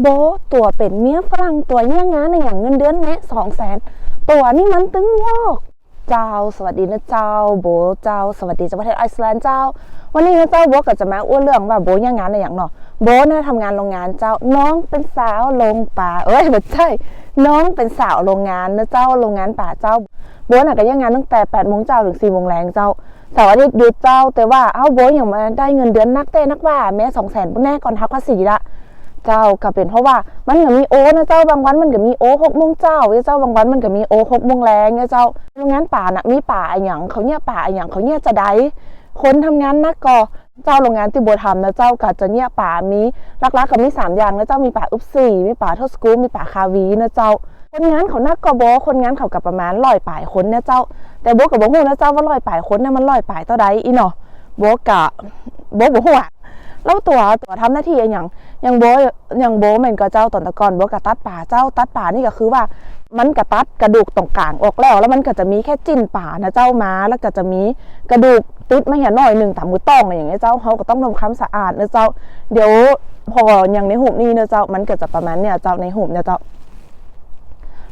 โบตัวเป็นเมียฝรั่งตัวเนี่ยงานในอย่างเงินเดือนแม่สองแสนตัวนี่มันตึงวอกเจ้าสวัสดีนะเจ้าโบเจ้าสวัสดีจากประเทศไอซ์แลนด์เจ้า วันนี้นะเจ้าโบก็จะมาอ้วนเรื่องว่าโบเนี่ยงานในอย่างเนาะโบน่ะทำงานโรงงานเจ้าน้องเป็นสาวโรงป่าเอ้ยไม่ใช่ น้องเป็นสาวโรงงานนะเจ้าโรงงานป่าเจ้าโบน่ะก็ยังงานตั้งแต่8ปดโมงเจ้าถึง4ี่โมงแรงเจ้าสาร์อาทิตย์หยุดเจ้าแต่ว่าเอ้าโบอย่างมาได้เงินเดือนนักเต้นักว่าแม้สองแสนแน่ก่อนทักภาษีละ เจ้าก็เป็นเพราะว่ามันก็มีโอนะเจ้าบางวันมันก็มีโอหกโมงเจ้าเจ้าบางวันมันก็มีโอหกโมงแรงเนี่ยเจ้าโรงงานป่าน่ะมีป่าอะหยังเขาเนี่ยป่าอะหยังเขาเนี่ยจะได้คนทำงานนักก็เจ้าโรงงานที่โบทำนะเจ้าก็จะเนี่ยป่ามีลักๆก็มีสามอย่างนะเจ้ามีป่าอุบสี่มีป่าทอสกูมีป่าคาวีนะเจ้า คนงานเขานักก็โบคนงานเขากับประมาณร้อยป่ายคนเนี่ยเจ้า แต่โบกับโบฮู้นะเจ้าว่าร้อยป่ายคนเนี่ยมันร้อยป่ายเท่าใดอีเนาะโบกะโบบ่ฮู้อะ แล้วตัวตัวทำหน้าที่อย่างอย่างโบอย่างโบเหมือนกับเจ้าตอนตะกอนโบกับตัดป่าเจ้าตัดป่านี่ก็คือว่า มันกระตัดกระดูกตรงกลางออกแล้ว แล้วมันก็จะมีแค่จิ้นป่านะเจ้ามาแล้วก็จะมีกระดูกติดมาอย่างน้อยหนึ่งตามมือต้องอะไรอย่างเงี้ยเจ้าเขาก็ต้องทำความสะอาดนะเจ้า เดี๋ยวพออย่างในหุบนี่นะเจ้ามันก็จะประมาณเนี่ยเจ้าในหุบเนี่ยเจ้า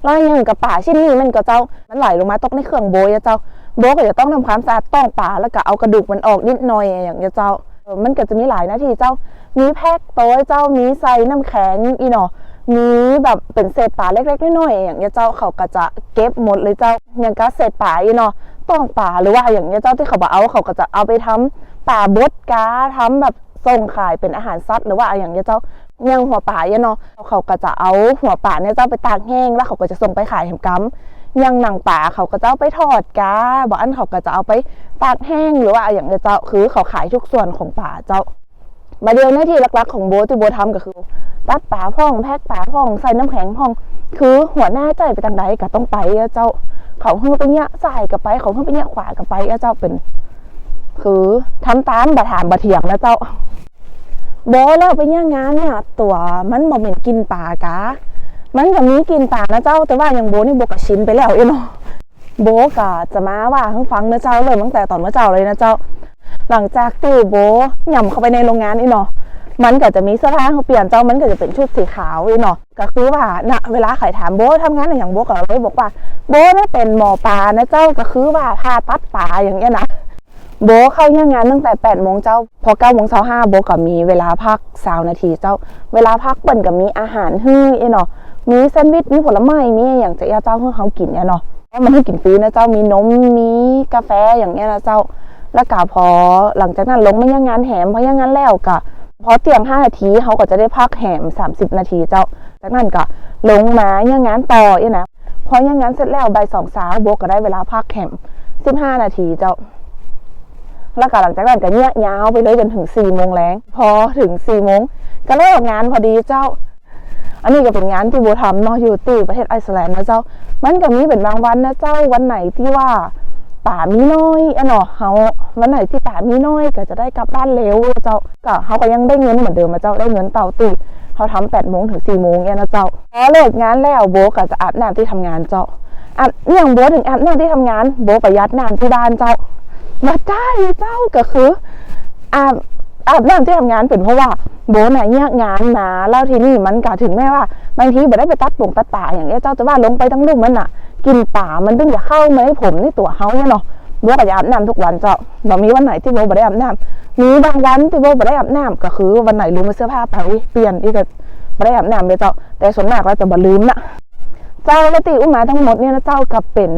แล้วอย่างกับป่าชิ้นนี้มันก็เจ้ามันไหลลงมาตกในเครื่องโบยอะเจ้าโบก็จะต้องทำความสะอาดต้องป่าแล้วก็เอากระดูกมันออกนิดหน่อยอย่างเงี้ยเจ้า มันก็จะมีหลายหน้าที่เจ้ามีแพ็กโต้เจ้ามีใส่น้ำแข็งอีหนอมีแบบเป็นเศษป่าเล็กๆน้อยๆอย่างเงี้ยเจ้าเขาก็จะเก็บหมดเลยเจ้าอย่างก็เศษป่าอีหนอต้องป่าหรือว่าอย่างเงี้ยเจ้าที่เขาบอกเอาเขาก็จะเอาไปทำป่าบดกาทำแบบส่งขายเป็นอาหารสัตว์หรือว่าอย่างเงี้ยเจ้าย่างหัวป่าเนี่ยเนาะเขาก็จะเอาหัวป่าเนี่ยเจ้าไปตากแห้งแล้วเขาก็จะส่งไปขายแหมกัม อย่างหนังป่าเขาก็จะเอาไปทอดกาบอกอันเขาก็จะเอาไปตากแห้งหรือว่าอย่างเงี้ยเจ้าคือเขาขายทุกส่วนของป่าเจ้า มาเดียวหน้าที่หลักๆของโบที่โบทำก็คือตัดป่าพ่องแพ็กป่าพ่องใส่น้ำแข็งพ่อง คือหัวหน้าใจไปทางใดก็ต้องไปเจ้า เขาเฮือไปเนี่ยซ้ายกับไป เขาเฮือไปเนี่ยขวากับไปเจ้าเป็น คือทำตามบะถามบะเถียงนะเจ้าโบแล้วไปเนี่ยงานเนี่ยตัวมันบ่เหม็นกินป่ากะ มันก็มีกินป่านะเจ้า แต่ว่าอย่างโบนี่โบกะชินไปแล้วเองเนาะโบกะจะมาว่าให้งฟังนะเจ้าเลยตั้งแต่ตอนเมื่อเจ้าเลยนะเจ้า หลังจากที่โบย่ำเข้าไปในโรงงานนี่เนาะมันก็จะมีเสื้อผ้าเขาเปลี่ยนเจ้ามันก็จะเป็นชุดสีขาวอีเนาะก็คือว่าณเวลาใครถามโบทำงานอะไรอย่างโบก็เลยบอกว่า โบนี่เป็นหมอปลานะเจ้าก็คือว่าพาตัดป่าอย่างเงี้ยนะโบเข้าเนี่ยงานตั้งแต่8ปดโมงเจ้า พอ9ก้าโมงเช้าห้าโบก็มีเวลาพักสาวนาทีเจ้า เวลาพักเปิ่นก็มีอาหารฮื้อเอเนาะ มีแซนด์วิชมีผลไม้มีอย่างจะเอาเจ้าเพื่อเขากินเนี่ยเนาะมันให้กินฟรีนะเจ้ามีนมมีกาแฟอย่างเงี้ยนะเจ้า แล้วก็พอหลังจากนั้นลงไม่ยังงานแหมพอยังงานแล้วก็พอเตียง5นาทีเขาก็จะได้พักแหม30นาทีเจ้า จากนั้นก็ลงมายังงานต่อเอ้นะพอยังงานเสร็จแล้วใบสองสาวโบก็ได้เวลาพักแหม15นาทีเจ้าแล้วก็หลังจากนั้นก็เนี่ยยาวไปเลยจนถึง4ี่โมงแรงพอถึง4ี่โมงก็เลิกงานพอดีเจ้า อันนี้ก็เป็นงานที่โบทำเนาะอยู่ที่ประเทศไอซ์แลนด์นะเจ้า มันก็มีเป็นบางวันนะเจ้าวันไหนที่ว่าป่ามีน้อยอะเนาะเขาวันไหนที่ป่ามีน้อยก็จะได้กลับบ้านเร็วเจ้าก็เขาก็ยังได้เงินเหมือนเดิมมาเจ้าได้เงินเต่าตีเขาทำแปดโมงถึงสี่โมงเนี่ยนะเจ้าพอเลิกงานแล้วโบก็จะอาบน้ำที่ทำงานเจ้าอาบอย่างโบถึงอาบน้ำที่ทำงานโบก็ยัดน้ำที่บ้านเจ้ามาได้เจ้าก็คืออาบ อาบน้ำที่ทำงานเป็นเพราะว่าโบน่ะเนี่ยงานมาแล้วทีนี่มันก็ถึงแม้ว่าบางทีบ่ได้ไปตัดปงตัดป่าอย่างเงี้ยเจ้าแต่ว่าลงไปทั้งลุ่มมันน่ะ กินป่ามันตึงจะเข้ามาให้ผมในตัวเฮาเนี่ยเนาะโบก็จะอาบน้ำทุกวันเจ้าบ่มีวันไหนที่โบบ่ได้อาบน้ำมีบางวันที่โบบ่ได้อาบน้ำก็คือวันไหนลืมเอาเสื้อผ้าไปเปลี่ยนอีกก็บ่ได้อาบน้ำเลยเจ้า แต่ส่วนมากเราจะบ่ลืมนะเจ้าและตีอุ้มมาทั้งหมดเนี่ยนะเจ้ากับเป็น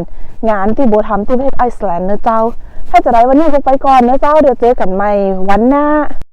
งานที่โบทำที่ประเทศไอซ์แลนด์นะเจ้า ถ้าจะได้วันนี้โบไปก่อนนะเจ้าเดี๋ยวเจอกันใหม่วันหน้า